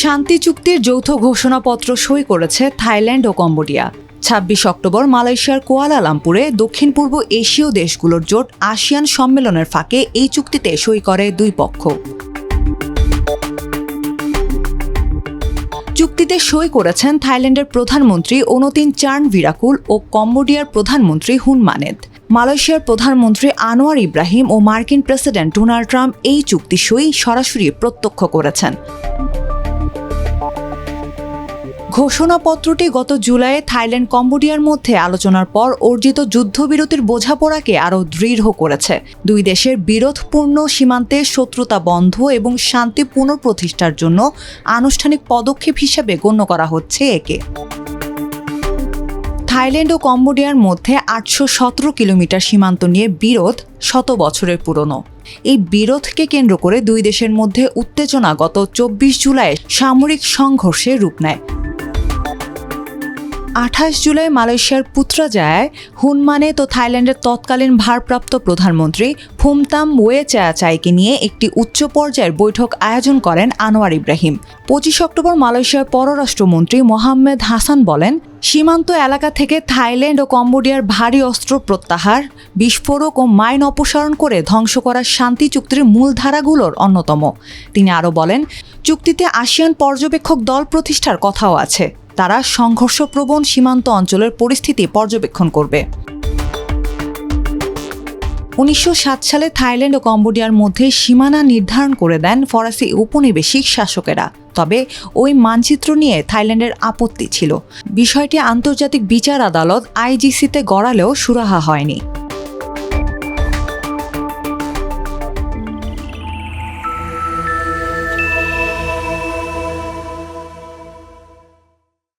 শান্তি চুক্তির যৌথ ঘোষণাপত্র সই করেছে থাইল্যান্ড ও কম্বোডিয়া। ছাব্বিশ অক্টোবর মালয়েশিয়ার কুয়ালালামপুরে দক্ষিণ পূর্ব এশীয় দেশগুলোর জোট আসিয়ান সম্মেলনের ফাঁকে এই চুক্তিতে সই করে দুই পক্ষ। চুক্তিতে সই করেছেন থাইল্যান্ডের প্রধানমন্ত্রী অনতিন চার্ন ভিরাকুল ও কম্বোডিয়ার প্রধানমন্ত্রী হুন মানেদ মালয়েশিয়ার প্রধানমন্ত্রী আনোয়ার ইব্রাহিম ও মার্কিন প্রেসিডেন্ট ডোনাল্ড ট্রাম্প এই চুক্তি সই সরাসরি প্রত্যক্ষ করেছেন। ঘোষণাপত্রটি গত জুলাইয়ে থাইল্যান্ড কম্বোডিয়ার মধ্যে আলোচনার পর অর্জিত যুদ্ধবিরতির বোঝাপড়াকে আরও দৃঢ় করেছে। দুই দেশের বিরোধপূর্ণ সীমান্তে শত্রুতা বন্ধ এবং শান্তি পুনঃপ্রতিষ্ঠার জন্য আনুষ্ঠানিক পদক্ষেপ হিসেবে গণ্য করা হচ্ছে একে। থাইল্যান্ড ও কম্বোডিয়ার মধ্যে আটশো সতেরো কিলোমিটার সীমান্ত নিয়ে বিরোধ শত বছরের পুরনো। এই বিরোধকে কেন্দ্র করে দুই দেশের মধ্যে উত্তেজনা গত চব্বিশ জুলাই সামরিক সংঘর্ষে রূপ নেয়। আঠাশ জুলাই মালয়েশিয়ার পুত্রাজায় হুনমানে তো থাইল্যান্ডের তৎকালীন ভারপ্রাপ্ত প্রধানমন্ত্রী ফুমতাম ওয়ে চায়াচাইকে নিয়ে একটি উচ্চ পর্যায়ের বৈঠক আয়োজন করেন আনোয়ার ইব্রাহিম। পঁচিশ অক্টোবর মালয়েশিয়ার পররাষ্ট্রমন্ত্রী মোহাম্মদ হাসান বলেন সীমান্ত এলাকা থেকে থাইল্যান্ড ও কম্বোডিয়ার ভারী অস্ত্র প্রত্যাহার, বিস্ফোরক ও মাইন অপসারণ করে ধ্বংস করার শান্তি চুক্তির মূলধারাগুলোর অন্যতম। তিনি আরও বলেন, চুক্তিতে আসিয়ান পর্যবেক্ষক দল প্রতিষ্ঠার কথাও আছে। তারা সংঘর্ষপ্রবণ সীমান্ত অঞ্চলের পরিস্থিতি পর্যবেক্ষণ করবে। উনিশশো সাত সালে থাইল্যান্ড ও কম্বোডিয়ার মধ্যে সীমানা নির্ধারণ করে দেন ফরাসি উপনিবেশিক শাসকেরা। তবে ওই মানচিত্র নিয়ে থাইল্যান্ডের আপত্তি ছিল। বিষয়টি আন্তর্জাতিক বিচার আদালত আইজিসিতে গড়ালেও সুরাহা হয়নি।